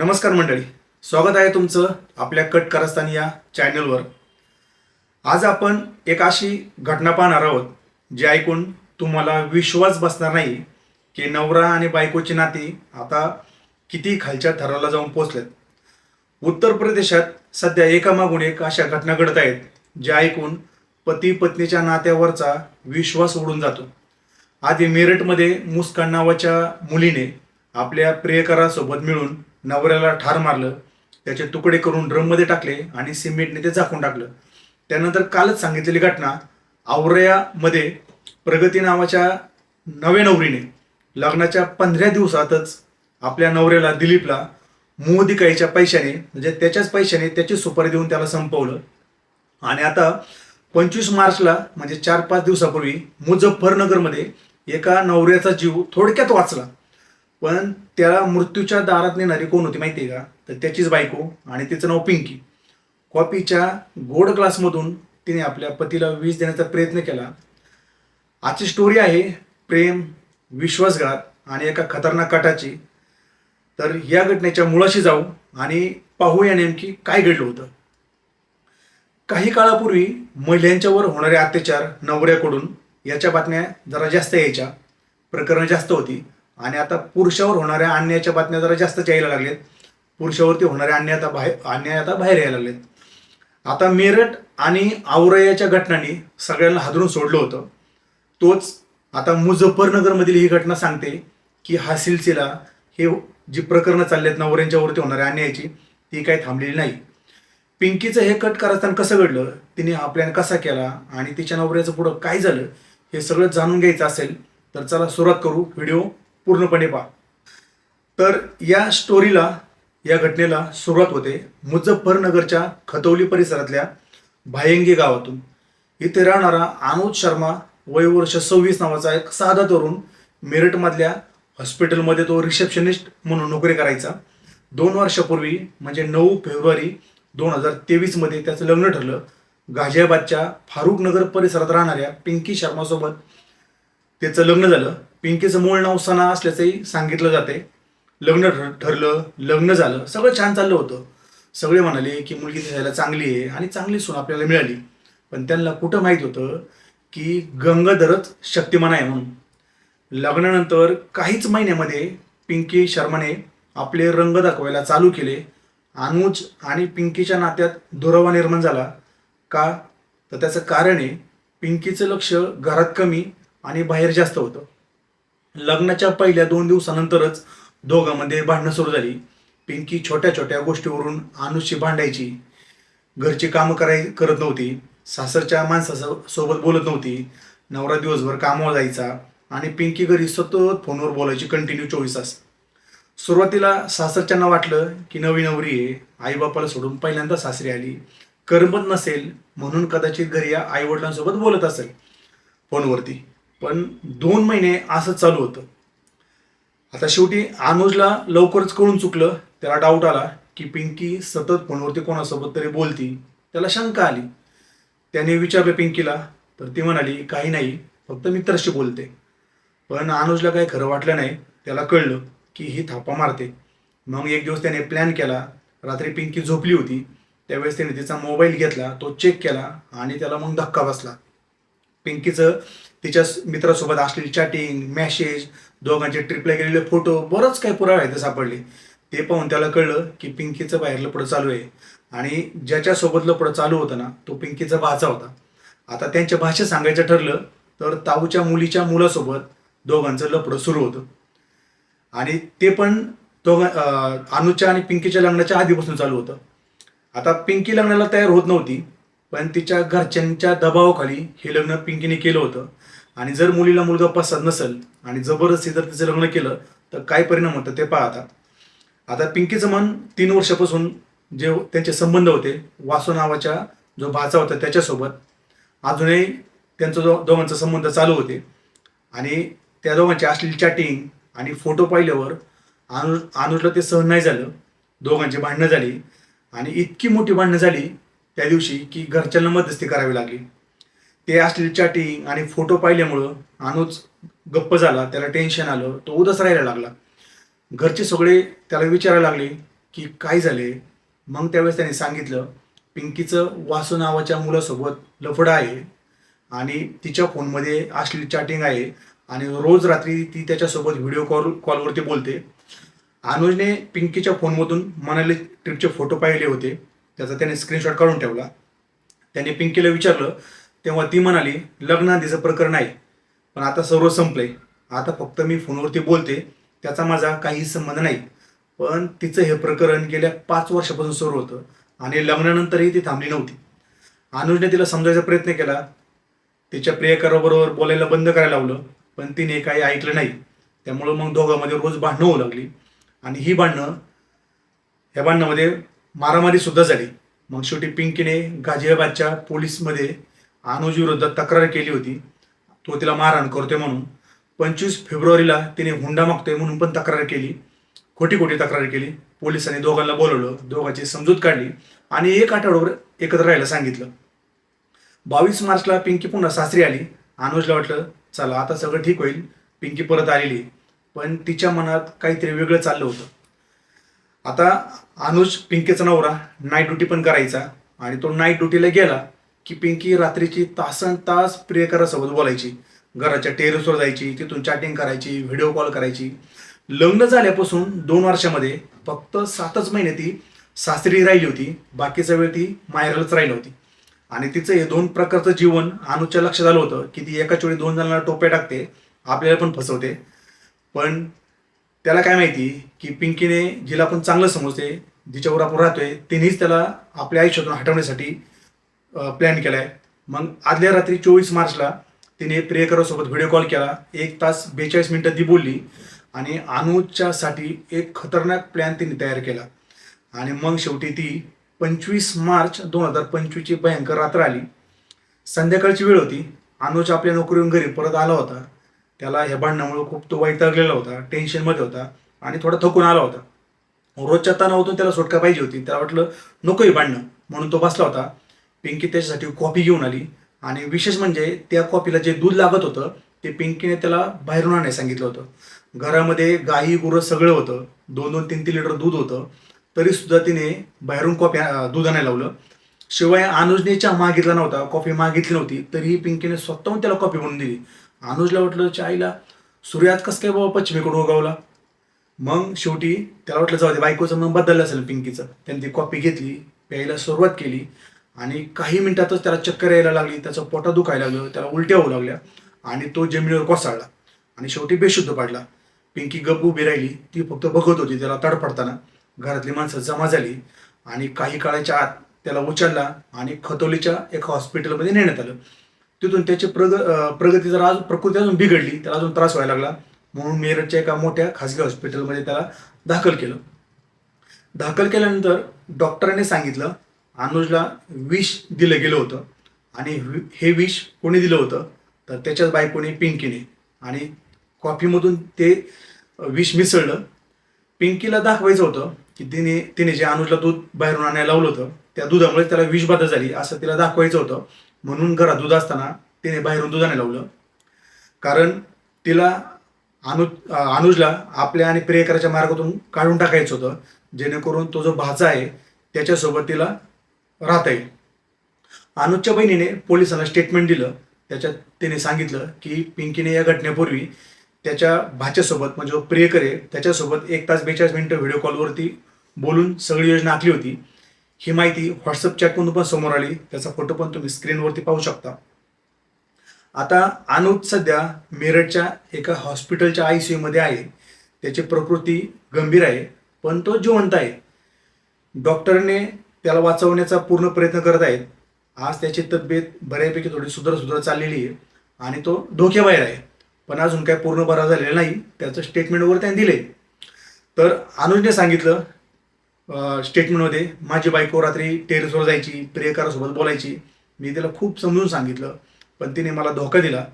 नमस्कार मंडळी. स्वागत आहे तुमचं आपल्या कट कारस्थान या चॅनलवर. आज आपण एक अशी घटना पाहणार आहोत जी ऐकून तुम्हाला विश्वास बसणार नाही की नवरा आणि बायकोची नाती आता किती खालच्या थराला जाऊन पोचलेत. उत्तर प्रदेशात सध्या एकामागून एक अशा घटना घडत आहेत ज्या ऐकून पती पत्नीच्या नात्यावरचा विश्वास उडून जातो. आधी मेरठमध्ये मुस्कान नावाच्या मुलीने आपल्या प्रियकरासोबत मिळून नवऱ्याला ठार मारलं त्याचे तुकडे करून ड्रममध्ये टाकले आणि सिमेंटने ते झाकून टाकलं. त्यानंतर कालच सांगितलेली घटना आवरयामध्ये प्रगती नावाच्या नवे नवरीने लग्नाच्या पंधरा दिवसातच आपल्या नवऱ्याला दिलीपला मोदिकाईच्या पैशाने म्हणजे त्याच्याच पैशाने त्याची सुपारी देऊन त्याला संपवलं. आणि आता पंचवीस मार्चला म्हणजे चार पाच दिवसापूर्वी मुझफ्फरनगरमध्ये एका नवऱ्याचा जीव थोडक्यात वाचला. पण त्याला मृत्यूच्या दारात नेणारी कोण होती माहिती आहे का? तर त्याचीच बायको आणि तिचं नाव पिंकी. कॉपीच्या गोड ग्लासमधून तिने आपल्या पतीला विष देण्याचा प्रयत्न केला. आजची स्टोरी आहे प्रेम विश्वासघात आणि एका खतरनाक काटाची तर या घटनेच्या मुळाशी जाऊ आणि पाहूया नेमकी काय घडलं होतं. काही काळापूर्वी महिलांच्यावर होणारे अत्याचार नवऱ्याकडून याच्या बातम्या जरा जास्त यायच्या. प्रकरणं जास्त होती. आणि आता पुरुषावर होणाऱ्या अन्यायाच्या बातम्या जरा जास्तच यायला लागलेत. पुरुषावरती होणारे अन्याय आता बाहेर अन्याय आता बाहेर यायला लागलेत. आता मेरठ आणि आवरयाच्या घटनांनी सगळ्यांना हादरून सोडलं होतं. तोच आता मुझफ्फरनगरमधील ही घटना सांगते की हा सिलसिला हे जी प्रकरणं चालली आहेत नवऱ्यांच्यावरती होणाऱ्या अन्यायाची ती काही थांबलेली नाही. पिंकीचं हे कट करताना कसं घडलं? तिने हा प्लॅन कसा केला? आणि तिच्या नवऱ्याचं पुढं काय झालं? हे सगळं जाणून घ्यायचं असेल तर चला सुरुवात करू. व्हिडिओ पूर्णपणे पहा. तर या स्टोरीला या घटनेला सुरुवात होते मुझफ्फरनगरच्या खतौली परिसरातल्या भायंगी गावातून. इथे राहणारा अनुज शर्मा वय वर्ष सव्वीस नावाचा एक साधा तरुण मेरठमधल्या हॉस्पिटलमध्ये तो रिसेप्शनिस्ट म्हणून नोकरी करायचा. दोन वर्षापूर्वी म्हणजे नऊ फेब्रुवारी दोन हजार तेवीसमध्ये त्याचं लग्न ठरलं. गाझियाबादच्या फारुखनगर परिसरात राहणाऱ्या पिंकी शर्मासोबत त्याचं लग्न झालं. पिंकीचं मूळ नाव सना असल्याचंही सांगितलं जाते. लग्न ठर ठरलं लग्न झालं. सगळं छान चाललं होतं. सगळे म्हणाले की मुलगी दिसायला चांगली आहे आणि चांगली सून आपल्याला मिळाली. पण त्यांना कुठं माहीत होतं की गंगाधरच शक्तिमान आहे म्हणून? लग्नानंतर काहीच महिन्यामध्ये पिंकी शर्माने आपले रंग दाखवायला चालू केले. अनुज आणि पिंकीच्या नात्यात दुरावा निर्माण झाला. का? तर त्याचं कारण आहे पिंकीचं लक्ष घरात कमी आणि बाहेर जास्त होतं. लग्नाच्या पहिल्या दोन दिवसानंतरच दोघांमध्ये भांडणं सुरू झाली. पिंकी छोट्या छोट्या गोष्टीवरून अनुषशी भांडायची. घरची कामं कराय करत नव्हती. सासरच्या माणसासोबत बोलत नव्हती. नवरा दिवसभर कामावर जायचा आणि पिंकी घरी सतत फोनवर बोलायची कंटिन्यू चोवीस तास. सुरुवातीला सासरच्यांना वाटलं की नवी नवरी आहे. आईबापाला सोडून पहिल्यांदा सासरी आली. करमत नसेल म्हणून कदाचित घरी या आईवडिलांसोबत बोलत असेल फोनवरती. पण दोन महिने असं चालू होतं. आता शेवटी अनुजला लवकरच कळून चुकलं. त्याला डाऊट आला की पिंकी सतत फोनवरती कोणासोबत तरी बोलती. त्याला शंका आली. त्याने विचारलं पिंकीला तर ती म्हणाली काही नाही फक्त मित्राशी बोलते. पण अनुजला काही खरं वाटलं नाही. त्याला कळलं की ही थापा मारते. मग एक दिवस त्याने प्लॅन केला. रात्री पिंकी झोपली होती. त्यावेळेस त्याने तिचा मोबाईल घेतला तो चेक केला आणि त्याला मग धक्का बसला. पिंकीचं तिच्या मित्रासोबत असलेली चॅटिंग मॅसेज दोघांचे ट्रिपला गेलेले फोटो बरंच काही पुरावे आहेत सापडले. ते पाहून त्याला कळलं की पिंकीचं बाहेर लपडं चालू आहे. आणि ज्याच्यासोबत लपडं चालू होतं ना तो पिंकीचा भाचा होता. आता त्यांच्या भाषेत सांगायचं ठरलं तर ताऊच्या मुलीच्या मुलासोबत दोघांचं लपडं सुरू होतं. आणि ते पण दोघां अनुच्या आणि पिंकीच्या लग्नाच्या आधीपासून चालू होतं. आता पिंकी लग्नाला तयार होत नव्हती पण तिच्या घरच्यांच्या दबावाखाली हे लग्न पिंकीने केलं होतं. आणि जर मुलीला मुलगा पसंत नसेल आणि जबरदस्ती जर तिचं लग्न केलं तर काय परिणाम होतं ते पाहतात आता. पिंकीचं मन तीन वर्षापासून जे त्यांचे संबंध होते वासू नावाच्या जो भाचा होता त्याच्यासोबत अजूनही त्यांचा जो दोघांचा संबंध चालू होते. आणि त्या दोघांची असलेली चॅटिंग आणि फोटो पाहिल्यावर अनु अनुजला ते सहन नाही झालं दोघांची भांडणं झाली. आणि इतकी मोठी भांडणं झाली त्या दिवशी की घरच्यांना मध्यस्थी करावी लागली. ते असलेली चॅटिंग आणि फोटो पाहिल्यामुळं अनुज गप्प झाला त्याला टेन्शन आलं तो उदास राहायला लागला. घरचे सगळे त्याला विचारायला लागले की काय झाले? मग त्यावेळेस त्याने सांगितलं पिंकीचं वासू नावाच्या मुलासोबत लफडं आहे आणि तिच्या फोनमध्ये असलेली चॅटिंग आहे आणि रोज रात्री ती त्याच्यासोबत व्हिडिओ कॉल कॉलवरती बोलते. अनुजने पिंकीच्या फोनमधून मनाली ट्रिपचे फोटो पाहिले होते. त्याचा त्याने स्क्रीनशॉट काढून ठेवला. त्याने पिंकीला विचारलं तेव्हा ती म्हणाली लग्न आधीचं प्रकरण आहे. पण आता सर्व संपले आता फक्त मी फोनवरती बोलते. त्याचा माझा काही संबंध नाही. पण तिचं हे प्रकरण गेल्या पाच वर्षापासून सुरू होतं आणि लग्नानंतरही ती थांबली नव्हती. अनुजने तिला समजायचा प्रयत्न केला. तिच्या प्रियकराबरोबर बोलायला बंद करायला लावलं पण तिने काही ऐकलं नाही. त्यामुळं मग दोघांमध्ये रोज भांडणं होऊ लागली. आणि ही भांडणं ह्या भांडणामध्ये मारामारीसुद्धा झाली. मग शेवटी पिंकीने गाझियाबादच्या पोलीसमध्ये अनुज तक्रार केली होती. तो तिला मारहाण करतोय म्हणून. पंचवीस फेब्रुवारीला तिने हुंडा मागतोय म्हणून पण तक्रार केली. खोटी खोटी तक्रार केली. पोलिसांनी दोघांना बोलवलं. दोघांची समजूत काढली. आणि एक आठवड्यावर एकत्र राहायला सांगितलं. बावीस मार्चला पिंकी पुन्हा सासरी आली. अनुजला वाटलं चला आता सगळं ठीक होईल. पिंकी परत आलेली पण तिच्या मनात काहीतरी वेगळं चाललं होतं. आता अनुज पिंकीचा नवरा नाईट ड्युटी पण करायचा. आणि तो नाईट ड्युटीला गेला. की पिंकी रात्रीची तासन तास प्रियकरासोबत बोलायची. घराच्या टेरेसवर जायची तिथून चॅटिंग करायची व्हिडिओ कॉल करायची. लग्न झाल्यापासून दोन वर्षामध्ये फक्त सातच महिने ती सासरी राहिली होती. बाकीचा वेळ ती मायरलच राहिली होती. आणि तिचं हे दोन प्रकारचं जीवन अनुजच्या लक्षात आलं होतं की ती एकाच वेळी दोन जणांना टोप्या टाकते आपल्याला पण फसवते. पण त्याला काय माहिती की पिंकीने जिला आपण चांगलं समजते जिच्यावर आपण राहतोय तिनेच त्याला आपल्या आयुष्यातून हटवण्यासाठी प्लॅन केला आहे मग आदल्या रात्री चोवीस मार्चला तिने प्रियकरासोबत व्हिडिओ कॉल केला. एक तास बेचाळीस मिनटं ती बोलली आणि अनुजच्यासाठी एक खतरनाक प्लॅन तिने तयार केला. आणि मग शेवटी ती पंचवीस मार्च दोन हजार पंचवीसची भयंकर रात्र आली. संध्याकाळची वेळ होती. अनुज आपल्या नोकरीहून घरी परत आला होता. त्याला ह्या भांडणामुळे खूप तो वैतागलेला होता टेन्शनमध्ये होता आणि थोडा थकून आला होता. रोजच्या तणावातून त्याला सुटका पाहिजे होती. त्याला वाटलं नकोही भांडणं. म्हणून तो बसला होता. पिंकी त्याच्यासाठी कॉफी घेऊन आली. आणि विशेष म्हणजे त्या कॉफीला जे दूध लागत होतं ते पिंकीने त्याला बाहेरून आणायला सांगितलं होतं. घरामध्ये गाई गुरं सगळं होतं. दोन दोन तीन तीन लिटर दूध होतं. तरी सुद्धा तिने बाहेरून कॉफी दूध आणायला लावलं. शिवाय अनुजने चहा मागितला नव्हता कॉफी मागितली नव्हती. तरीही पिंकीने स्वतःहून त्याला कॉफी बनवून दिली. अनुजला वाटलं चायला सूर्यात कसं काय बाबा पश्चिमेकडून उगवला? मग शेवटी त्याला वाटलं जाऊ दे बायकोचं मग बदललं असेल पिंकीचं. त्याने ती कॉफी घेतली प्यायला सुरुवात केली. आणि काही मिनिटातच त्याला चक्कर यायला लागली त्याचं पोटा दुखायला लागलं त्याला उलट्या होऊ लागल्या आणि तो जमिनीवर कोसळला. आणि शेवटी बेशुद्ध पडला. पिंकी गप्प उभी राहिली ती फक्त बघत होती त्याला तडपडताना घरातली माणसं जमा झाली आणि काही काळाच्या आत त्याला उचलला आणि खतोलीच्या एका हॉस्पिटलमध्ये नेण्यात आलं. तिथून त्याची प्रग प्रगती जर अजून प्रकृती अजून बिघडली त्याला अजून त्रास व्हायला लागला. म्हणून मेरठच्या एका मोठ्या खासगी हॉस्पिटलमध्ये त्याला दाखल केलं. दाखल केल्यानंतर डॉक्टरांनी सांगितलं अनुजला विष दिलं गेलं होतं. आणि वि- हे विष कोणी दिलं होतं? तर त्याच्याच बायकोने पिंकीने. आणि कॉफीमधून ते विष मिसळलं. पिंकीला दाखवायचं होतं की तिने तिने जे अनुजला दूध बाहेरून आणायला लावलं होतं त्या दुधामुळे त्याला विषबाधा झाली असं तिला दाखवायचं होतं. म्हणून घरात दूध असताना तिने बाहेरून दूध आणायला लावलं. कारण तिला अनु अनुजला आपल्या आणि प्रियकराच्या मार्गातून काढून टाकायचं होतं. जेणेकरून तो जो भाचा आहे त्याच्यासोबत तिला राहता येईल अनुजच्या बहिणीने पोलिसांना स्टेटमेंट दिलं. त्याच्यात तिने सांगितलं की पिंकीने या घटनेपूर्वी त्याच्या भाच्यासोबत म्हणजे प्रियकर आहे त्याच्यासोबत एक तास बेचाळीस मिनटं व्हिडिओ कॉलवरती बोलून सगळी योजना आखली होती. ही माहिती व्हॉट्सअप चॅटमधून पण समोर आली. त्याचा फोटो पण तुम्ही स्क्रीनवरती पाहू शकता. आता अनुज सध्या मेरठच्या एका हॉस्पिटलच्या आय सी यूमध्ये आहे. त्याची प्रकृती गंभीर आहे पण तो जिवंत आहे. डॉक्टरने त्याला वाचवण्याचा पूर्ण प्रयत्न करत आहेत. आज त्याची तब्येत बऱ्यापैकी थोडी सुधार सुधार चाललेली आहे आणि तो धोक्याबाहेर आहे. पण अजून काय पूर्ण बरा झालेला नाही. त्याचं स्टेटमेंटवर त्यांनी दिले तर अनुजने सांगितलं स्टेटमेंटमध्ये माझी बायको रात्री टेरेसवर जायची प्रियकारासोबत बोलायची. मी तिला खूप समजून सांगितलं पण तिने मला धोका दिला.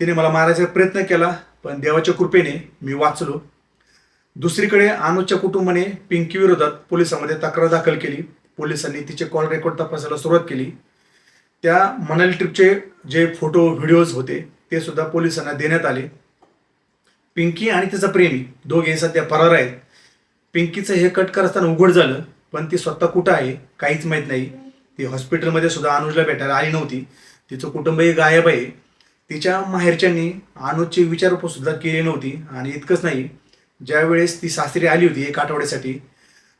तिने मला मारायचा प्रयत्न केला पण देवाच्या कृपेने मी वाचलो. दुसरीकडे अनुजच्या कुटुंबाने पिंकी विरोधात पोलिसांमध्ये तक्रार दाखल केली. पोलिसांनी तिचे कॉल रेकॉर्ड तपासायला सुरुवात केली. त्या मनाली ट्रिपचे जे फोटो व्हिडिओज होते ते सुद्धा पोलिसांना देण्यात आले. पिंकी आणि तिचा प्रेमी दोघे सध्या फरार आहेत. पिंकीचं हे कट करताना उघड झालं पण ती स्वतः कुठं आहे काहीच माहीत नाही. ती हॉस्पिटलमध्ये सुद्धा अनुजला भेटायला आली नव्हती. तिचं कुटुंबही गायब आहे. तिच्या माहेरच्यांनी अनुजची विचारपूस सुद्धा केली नव्हती आणि इतकंच नाही ज्यावेळेस ती सासरी आली होती एक आठवड्यासाठी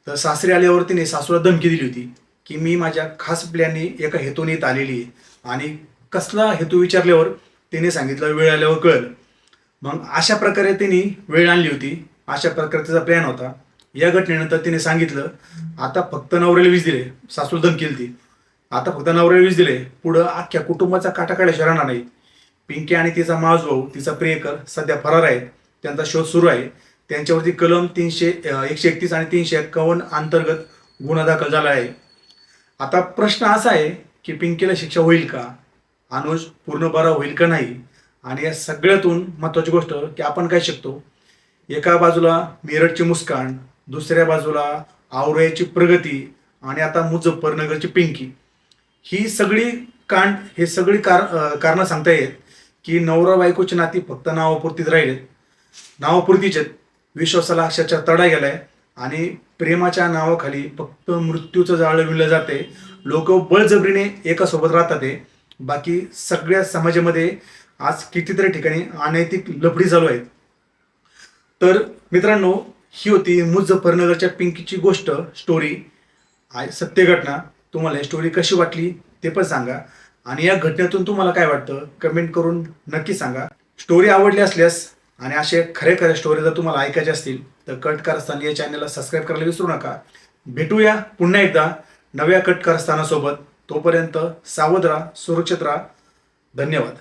तर सासरी आल्यावर तिने सासूला धमकी दिली होती की मी माझ्या खास प्लॅननी एका हेतूने येत आलेली आहे. आणि कसला हेतू विचारल्यावर तिने सांगितलं वेळ आल्यावर कळलं. मग अशा प्रकारे तिने वेळ आणली होती. अशा प्रकारे तिचा प्लॅन होता. या घटनेनंतर तिने सांगितलं आता फक्त नवऱ्याला वीज दिले सासूला धमकी दिली ती आता फक्त नवऱ्याला वीज दिले पुढं अख्ख्या कुटुंबाचा काटाकाड्या राहणार नाही. पिंकी आणि तिचा मावस भाऊ तिचा प्रियकर सध्या फरार आहेत. त्यांचा शोध सुरू आहे. त्यांच्यावरती कलम तीनशे एकशे एकतीस आणि तीनशे एक्कावन्न अंतर्गत गुन्हा दाखल झाला आहे. आता प्रश्न असा आहे की पिंकीला शिक्षा होईल का? अनुज पूर्ण बरा होईल का नाही? आणि या सगळ्यातून महत्त्वाची गोष्ट की आपण काय शिकतो? एका बाजूला मेरठची मुस्कान दुसऱ्या बाजूला आवरयाची प्रगती आणि आता मुझफ्फरनगरची पिंकी. ही सगळी कांड हे सगळी कार कारणं सांगता येत की नवरा बायकोची नाती फक्त नावापुरतीच राहिलेत. नावापुरतीच आहेत. विश्वासाला अक्षरशः तडा गेलाय आणि प्रेमाच्या नावाखाली फक्त मृत्यूचं जाळं विणलं जाते. लोक बळजबरीने एकासोबत राहतात बाकी सगळ्या समाजामध्ये आज कितीतरी ठिकाणी अनैतिक लफडी चालू आहेत. तर मित्रांनो ही होती मुझफ्फरनगरच्या पिंकीची गोष्ट स्टोरी आय सत्य घटना तुम्हाला ही स्टोरी कशी वाटली ते पण सांगा. आणि या घटनेतून तुम्हाला काय वाटतं कमेंट करून नक्की सांगा. स्टोरी आवडली असल्यास आणि असे खरे खरे स्टोरी जर तुम्हाला ऐकायचे असतील तर कट कारस्थान या चॅनलला सबस्क्राईब करायला विसरू नका. भेटूया पुन्हा एकदा नव्या कट कारस्थानासोबत तोपर्यंत सावध राहा सुरक्षित राहा. धन्यवाद.